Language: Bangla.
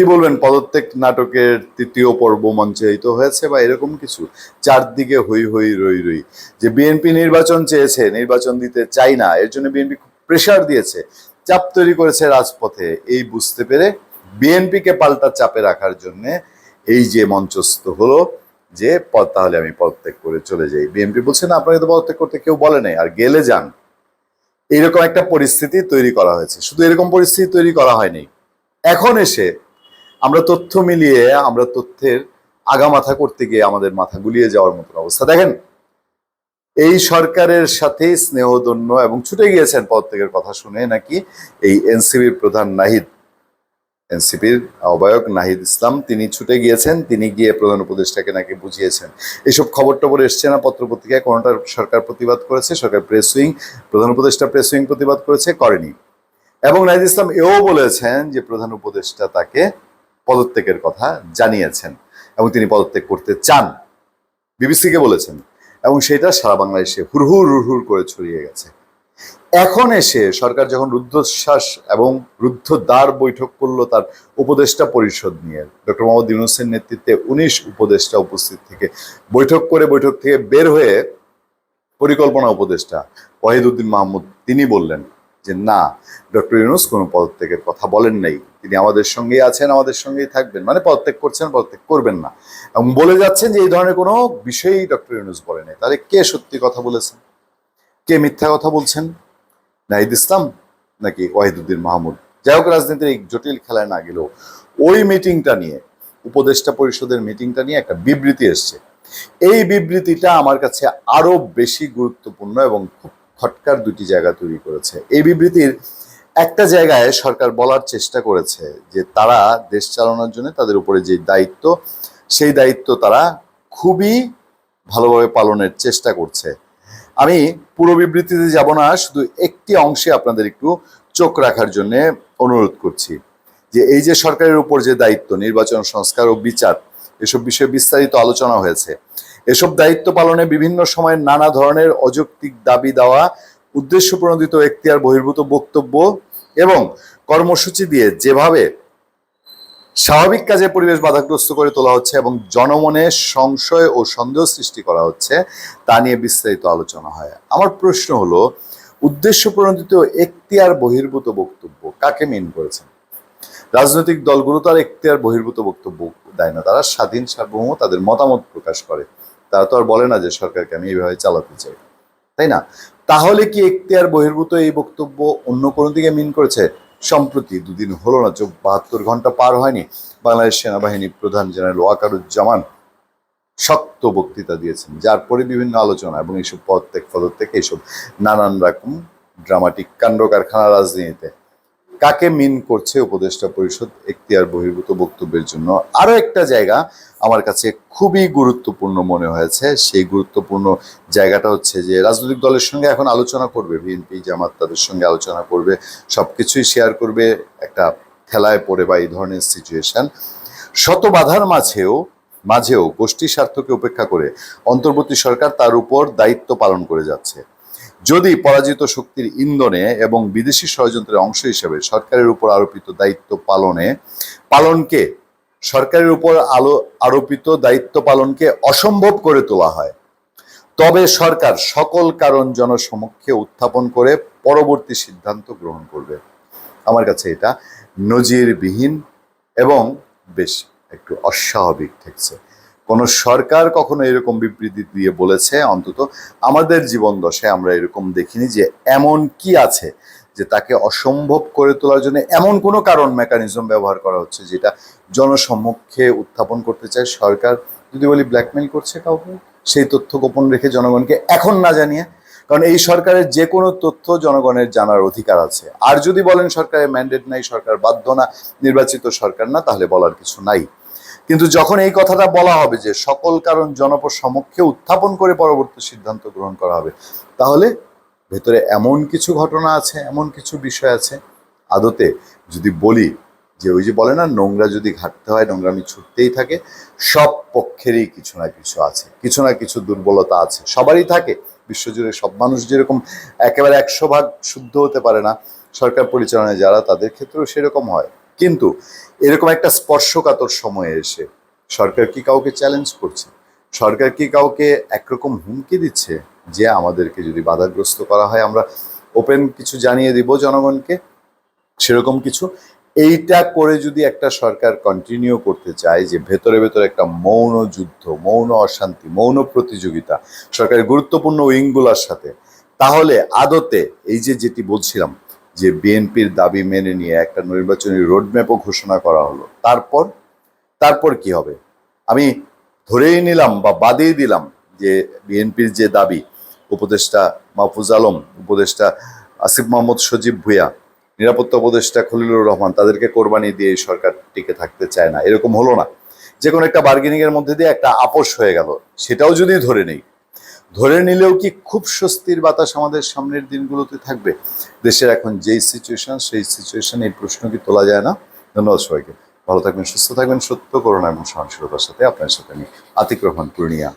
কি বলবেন? পদত্যাগ নাটকের তৃতীয় পর্ব মঞ্চায়িত হয়েছে বা এরকম কিছু? চারদিকে হই হই রই রই। যে বিএনপি নির্বাচন চেয়েছে, নির্বাচন দিতে চাই না, এর জন্য বিএনপি প্রেশার দিয়েছে, চাপ তৈরি করেছে রাজপথে। এই বুঝতে পেরে বিএনপিকে পাল্টা চাপে রাখার জন্য এই যে মঞ্চস্থ হলো যে, পদ, তাহলে আমি পদত্যাগ করে চলে যাই। বিএনপি বলছে, না, আপনাকে তো পদত্যাগ করতে কেউ বলে নাই, আর গেলে যান। এইরকম একটা পরিস্থিতি তৈরি করা হয়েছে। শুধু এরকম পরিস্থিতি তৈরি করা হয়নি। এখন এসে আমরা তথ্য মিলিয়ে আমরা তথ্যের আগা মাথা করতে গিয়ে আমাদের মাথা গুলিয়ে যাওয়ার মতন অবস্থা। দেখেন, এই সরকারের সাথে স্নেহদন্য এবং ছুটে গিয়েছেন পদত্যাগের কথা শুনে নাকি এই এনসিবির প্রধান নাহিদ, এনসিপির আহ্বায়ক নাহিদ ইসলাম, তিনি ছুটে গিয়েছেন, তিনি গিয়ে প্রধান উপদেষ্টাকে নাকি বুঝিয়েছেন। এইসব খবর টবর এসছে না, পত্রপত্রিকায়, কোনোটার সরকার প্রতিবাদ করেছে, সরকার প্রেস উইং, প্রধান উপদেষ্টা প্রেস উইং প্রতিবাদ করেছে, করেনি। এবং নাহিদ ইসলাম এও বলেছেন যে প্রধান উপদেষ্টা তাকে পদত্যাগের কথা জানিয়েছেন এবং তিনি পদত্যাগ করতে চান। বিবিসিকে বলেছেন, এবং সেটা সারা বাংলাদেশে হুরহুর হুরহুর করে ছড়িয়ে গেছে। এখন এসে সরকার যখন রুদ্ধশ্বাস এবং রুদ্ধদ্বার বৈঠক করল তার উপদেষ্টা পরিষদ নিয়ে, ডক্টর মোহাম্মদ ইউনুসের নেতৃত্বে উনিশ উপদেষ্টা উপস্থিত থেকে বৈঠক করে বৈঠক থেকে বের হয়ে পরিকল্পনা উপদেষ্টা ওয়াহিদুদ্দিন মাহমুদ তিনি বললেন যে, না, ডক্টর ইউনুস কোনো পদত্যাগের কথা বলেন নাই। তিনি আমাদের সঙ্গেই আছেন, আমাদের সঙ্গেই থাকবেন। মানে পদত্যাগ করছেন পদত্যাগ করবেন না। এবং বলে যাচ্ছেন যে এই ধরনের কোনো বিষয়ই ডক্টর ইউনুস বলেন নাই। তাহলে কে সত্যি কথা বলেছেন? কে মিথ্যা কথা বলছেন? নাহিদ ইসলাম নাকি ওয়াহিদুদ্দিন মাহমুদ? যাই হোক, রাজনীতির এই জটিল খেলায় না গেলেও ওই মিটিংটা নিয়ে, উপদেষ্টা পরিষদের মিটিংটা নিয়ে একটা বিবৃতি এসছে। এই বিবৃতিটা আমার কাছে আরও বেশি গুরুত্বপূর্ণ এবং খুব খটকার দুটি জায়গা তৈরি করেছে। এই বিবৃতির একটা জায়গায় সরকার বলার চেষ্টা করেছে যে তারা দেশ চালানোর জন্য তাদের উপরে যে দায়িত্ব, সেই দায়িত্ব তারা খুবই ভালোভাবে পালনের চেষ্টা করছে। আমি পুরো বিবৃতিতে যাব না, শুধু একটি অংশে আপনাদের একটু চোখ রাখার জন্য অনুরোধ করছি যে এই যে সরকারের উপর যে দায়িত্ব, নির্বাচন, সংস্কার ও বিচার, এসব বিষয়ে বিস্তারিত আলোচনা হয়েছে। এসব দায়িত্ব পালনে বিভিন্ন সময় নানা ধরনের অযৌক্তিক দাবি দেওয়া উদ্দেশ্য প্রণোদিত এখতিয়ার বহির্ভূত বক্তব্য এবং কর্মসূচি দিয়ে যেভাবে স্বাভাবিক কাজে পরিবেশ বাধাগ্রস্ত করে তোলা হচ্ছে এবং জনমনে সংশয় ও সন্দেহ সৃষ্টি করা হচ্ছে, তা নিয়ে বিস্তারিত আলোচনা হয়। আমার প্রশ্ন হলো উদ্দেশ্য প্রণোদিত এখতিয়ার বহির্ভূত বক্তব্য কাকে মিন করেছেন? রাজনৈতিক দলগুলো তার এখতিয়ার বহির্ভূত বক্তব্য দেয় না, তারা স্বাধীন সার্বভৌম তাদের মতামত প্রকাশ করে। তারা তো আর বলে না যে সরকারকে আমি এইভাবে চালাতে চাই। তাই না? তাহলে কি এখতিয়ার বহির্ভূত এই বক্তব্য অন্য কোনো দিকে মিন করেছে? সম্প্রতি দুদিন হলো না বাহাত্তর ঘণ্টা পার হয়নি, বাংলাদেশ সেনাবাহিনী প্রধান জেনারেল ওয়াকারুজ্জামান শক্ত বক্তৃতা দিয়েছেন, যার পরে বিভিন্ন আলোচনা এবং এইসব পদত্যাগ পদত্যাগ এইসব নানান রকম ড্রামাটিক কাণ্ড কারখানা রাজনীতিতে। কাকে মিন করছে উপদেষ্টা পরিষদ এখতিয়ার বহির্ভূত বক্তব্যের জন্য? আরও একটা জায়গা আমার কাছে খুবই গুরুত্বপূর্ণ মনে হয়েছে। সেই গুরুত্বপূর্ণ জায়গাটা হচ্ছে যে, রাজনৈতিক দলের সঙ্গে এখন আলোচনা করবে, বিএনপি, জামাত তাদের সঙ্গে আলোচনা করবে, সবকিছুই শেয়ার করবে একটা খেলায় পড়ে বা এই ধরনের সিচুয়েশন শত বাধার মাঝেও মাঝেও গোষ্ঠী স্বার্থকে উপেক্ষা করে অন্তর্বর্তী সরকার তার উপর দায়িত্ব পালন করে যাচ্ছে। যদি পরাজিত শক্তির ইন্ধনে এবং বিদেশি ষড়যন্ত্রের অংশ হিসেবে সরকারের উপর আরোপিত দায়িত্ব পালনে, পালনকে, সরকারের উপর আলো, আরোপিত দায়িত্ব পালনকে অসম্ভব করে তোলা হয়। তবে সরকার সকল কারণ জনসমক্ষে উত্থাপন করে পরবর্তী সিদ্ধান্ত গ্রহণ করবে। আমার কাছে এটা নজিরবিহীন এবং বেশ একটু অস্বাভাবিক ঠেকছে। কোনো সরকার কখনো এরকম বিবৃতি দিয়ে বলেছে, অন্তত আমাদের জীবন দশায় আমরা এরকম দেখিনি যে এমন কি আছে যে তাকে অসম্ভব করে তোলার জন্য এমন কোনো কারণ মেকানিজম ব্যবহার করা হচ্ছে যেটা জনসম্মুখে উত্থাপন করতে চায় সরকার। যদি বলি ব্ল্যাকমেল করছে কাউকে, সেই তথ্য গোপন রেখে জনগণকে এখন না জানিয়ে, কারণ এই সরকারের যে কোনো তথ্য জনগণের জানার অধিকার আছে। আর যদি বলেন সরকারের ম্যান্ডেট নাই, সরকার বাধ্য না, নির্বাচিত সরকার না, তাহলে বলার কিছু নাই। কিন্তু যখন এই কথাটা বলা হবে যে সকল কারণ জনপদ সমক্ষে উত্থাপন করে পরবর্তী সিদ্ধান্ত গ্রহণ করা হবে, তাহলে ভেতরে এমন কিছু ঘটনা আছে, এমন কিছু বিষয় আছে আদতে যদি বলি যে ওই যে বলে না, নোংরা যদি ঘাটতে হয়, নোংরামি ছুটতেই থাকে, সব পক্ষেরই কিছু না কিছু আছে, কিছু না কিছু দুর্বলতা আছে, সবারই থাকে। বিশ্বজুড়ে সব মানুষ যেরকম একেবারে একশো ভাগ শুদ্ধ হতে পারে না, সরকার পরিচালনায় যারা, তাদের ক্ষেত্রেও সেরকম হয়। কিন্তু এরকম একটা স্পর্শকাতর সময়ে এসে সরকার কি কাউকে চ্যালেঞ্জ করছে? সরকার কি কাউকে একরকম হুমকি দিচ্ছে যে আমাদেরকে যদি বাধাগ্রস্ত করা হয় আমরা ওপেন কিছু জানিয়ে দিব জনগণকে? সেরকম কিছু? এইটা করে যদি একটা সরকার কন্টিনিউ করতে চায় যে ভেতরে ভেতরে একটা মৌন যুদ্ধ, মৌন অশান্তি, মৌন প্রতিযোগিতা, সরকারের গুরুত্বপূর্ণ উইংগুলোর সাথে, তাহলে আদতে এই যে যেটি বলছিলাম যে বিএনপির দাবি মেনে নিয়ে একটা নির্বাচনী রোডম্যাপও ঘোষণা করা হলো। তারপর তারপর কি হবে? আমি ধরেই নিলাম বা বাদেই দিলাম যে বিএনপির যে দাবি, উপদেষ্টা মাহফুজ আলম, উপদেষ্টা আসিফ মোহাম্মদ সজীব ভুইয়া, নিরাপত্তা উপদেষ্টা খলিলুর রহমান, তাদেরকে কোরবানি দিয়ে সরকার টিকে থাকতে চায় না। এরকম হলো না। যে কোনো একটা বার্গেনিং এর মধ্যে দিয়ে একটা আপোষ হয়ে গেল। সেটাও যদি ধরে নেই ধরে নিলেও কি খুব স্বস্তির বাতাস আমাদের সামনের দিনগুলোতে থাকবে? দেশের এখন যেই সিচুয়েশন সেই সিচুয়েশন এই প্রশ্ন কি তোলা যায় না? ধন্যবাদ সবাইকে। ভালো থাকবেন, সুস্থ থাকবেন। সত্য করোনা এবং সহনশীলতার সাথে আপনার সাথে আমি আতিক রহমান, পূর্ণিয়া।